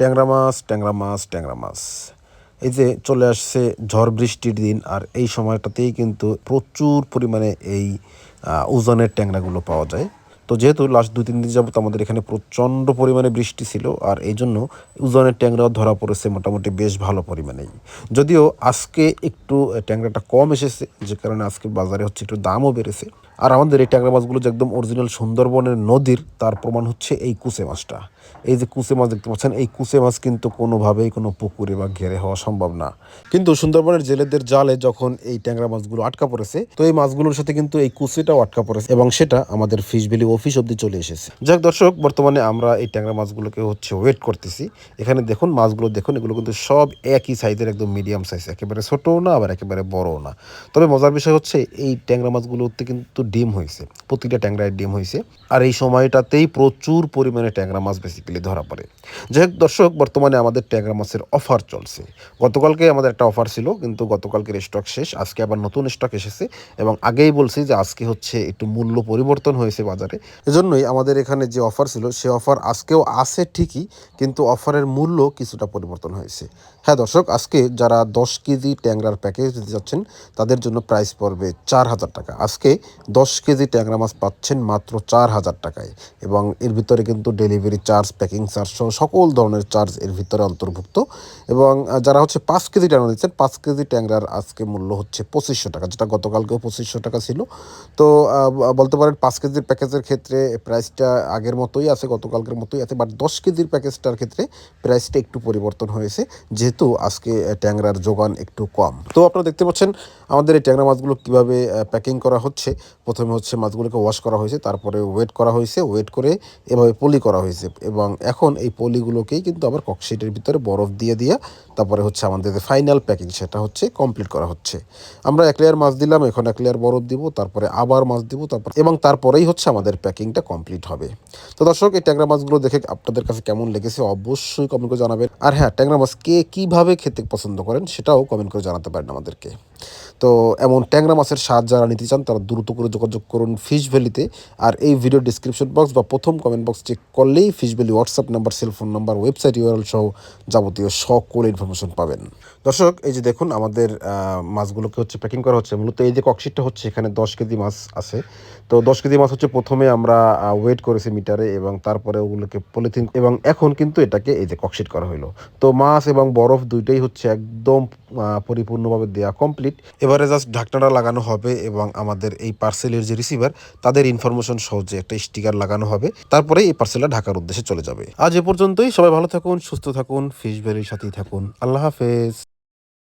ট্যাংরা মাছ ট্যাংরা মাছ ট্যাংরা মাছ এই যে চলে আসছে ঝড় বৃষ্টির দিন আর এই সময়টাতেই কিন্তু প্রচুর পরিমাণে এই ওজনের ট্যাংরাগুলো পাওয়া যায়। তো যেহেতু লাস্ট দুই, তিন দিন যাবত আমাদের এখানে প্রচণ্ড পরিমাণে বৃষ্টি ছিল, আর এই জন্য উজানের ট্যাংরাও ধরা পড়েছে মোটামুটি বেশ ভালো পরিমাণেই। যদিও আজকে একটু ট্যাংরাটা কম এসেছে, যে কারণে আজকে বাজারে হচ্ছে একটু দামও বেড়েছে। আর আমাদের এই ট্যাংরা মাছগুলো যে একদম অরিজিনাল সুন্দরবনের নদীর, তার প্রমাণ হচ্ছে এই কুসে মাছটা। এই যে কুসে মাছ দেখতে পাচ্ছেন, এই কুসে মাছ কিন্তু কোনোভাবেই কোনো পুকুরে বা ঘেরে হওয়া সম্ভব না। কিন্তু সুন্দরবনের জেলেদের জালে যখন এই ট্যাংরা মাছগুলো আটকা পড়েছে, তো এই মাছগুলোর সাথে কিন্তু এই কুসিটাও আটকা পড়েছে, এবং সেটা আমাদের ফিশ ভ্যালি অফিস অব্দি চলে এসেছে। যাক দর্শক, বর্তমানে আমরা এই ট্যাংরা মাছগুলোকে হচ্ছে ওয়েট করতেছি। এখানে দেখুন, মাছগুলো দেখুন, এগুলো কিন্তু সব একই সাইজের একদম মিডিয়াম সাইজ একেবারে ছোটও না, আবার একেবারে বড়ও না। তবে মজার বিষয় হচ্ছে, এই ট্যাংরা মাছগুলোতে কিন্তু ডিম হয়েছে, প্রতিটা ট্যাংরায় ডিম হয়েছে। আর এই সময়টাতেই প্রচুর পরিমাণে ট্যাংরা মাছ বেসিক্যালি ধরা পড়ে। যাই হোক দর্শক, বর্তমানে আমাদের ট্যাংরা মাছের অফার চলছে। গতকালকে আমাদের একটা অফার ছিল, কিন্তু গতকালকের স্টক শেষ, আজকে আবার নতুন স্টক এসেছে। এবং আগেই বলছি যে আজকে হচ্ছে একটু মূল্য পরিবর্তন হয়েছে বাজারে। এজন্যই আমাদের এখানে যে অফার ছিল, সে অফার আজকেও আছে ঠিকই, কিন্তু অফারের মূল্য কিছুটা পরিবর্তন হয়েছে। হ্যাঁ দর্শক, আজকে যারা দশ কেজি ট্যাংরার প্যাকেজ দিতে যাচ্ছেন, তাদের জন্য প্রাইস পড়বে চার হাজার টাকা। আজকে দশ কেজি ট্যাংরা মাছ পাচ্ছেন মাত্র চার হাজার টাকায় এবং এর ভিতরে কিন্তু ডেলিভারি চার্জ প্যাকিং চার্জ সহ সকল ধরনের চার্জ এর ভিতরে অন্তর্ভুক্ত এবং যারা হচ্ছে পাঁচ কেজি ট্যাংরা দিচ্ছেন, পাঁচ কেজি ট্যাংরার আজকে মূল্য হচ্ছে পঁচিশশো টাকা, যেটা গতকালকেও পঁচিশশো টাকা ছিল। তো বলতে পারেন পাঁচ কেজির প্যাকেজের ক্ষেত্রে প্রাইসটা আগের মতোই আছে, গতকালকের মতোই আছে বাট দশ কেজির প্যাকেজটার ক্ষেত্রে প্রাইসটা একটু পরিবর্তন হয়েছে, যেহেতু আজকে ট্যাংরার যোগান একটু কম। তো আপনারা দেখতে পাচ্ছেন আমাদের এই ট্যাংরা মাছগুলো কীভাবে প্যাকিং করা হচ্ছে। প্রথমে হচ্ছে মাছগুলোকে ওয়াশ করা হয়েছে, তারপরে ওয়েট করা হয়েছে ওয়েট করে এভাবে পলি করা হয়েছে এবং এখন এই পলিগুলোকেই কিন্তু আবার ককশিটের ভিতরে বরফ দিয়ে দিয়ে তারপরে হচ্ছে আমাদের যে ফাইনাল প্যাকিং সেটা হচ্ছে কমপ্লিট করা হচ্ছে। আমরা এক লেয়ার মাছ দিলাম, এখন এক লেয়ার বরফ দিব, তারপরে আবার মাছ দিব, তারপর এবং তারপরেই হচ্ছে আমাদের প্যাকিংটা কমপ্লিট হবে। তো দর্শক, এই ট্যাংরা মাছগুলো দেখে আপনাদের কাছে কেমন লেগেছে অবশ্যই কমেন্ট করে জানাবেন। আর হ্যাঁ ট্যাংরা মাছ কে কীভাবে খেতে পছন্দ করেন সেটাও কমেন্ট করে জানাতে পারেন আমাদেরকে। তো এমন ট্যাংরা মাছের স্বাদ যারা নিতে চান, তারা দ্রুত করে যোগাযোগ করুন ফিশ ভ্যালিতে আর এই ভিডিও ডিসক্রিপশন বক্স বা প্রথম কমেন্ট বক্স চেক করলেই fish valley WhatsApp number cellphone number website URL সহ যাবতীয় সকল ইনফরমেশন পাবেন। দর্শক, এই যে দেখুন, আমাদের মাছগুলোকে হচ্ছে প্যাকিং করা হচ্ছে। মূলত এই যে ককশিটটা হচ্ছে, এখানে দশ কেজি মাছ আছে। তো দশ কেজি মাছ হচ্ছে প্রথমে আমরা ওয়েট করেছি মিটারে এবং তারপরে ওগুলোকে পলিথিন এবং এখন কিন্তু এটাকে এই যে ককশিট করা হলো তো মাছ এবং বরফ দুইটাই হচ্ছে একদম পরিপূর্ণভাবে দেয়া কমপ্লিট এবারে জাস্ট ঢাকনাটা লাগানো হবে এবং আমাদের এই পার্সেলের যে রিসিভার তাদের ইনফরমেশন সহজে একটা স্টিকার লাগানো হবে, তারপরে এই পার্সেলটা ঢাকার উদ্দেশ্যে চলে যাবে। আজ এ পর্যন্তই। সবাই ভালো থাকুন, সুস্থ থাকুন ফিশ ভ্যালির সাথেই থাকুন। আল্লাহ হাফেজ।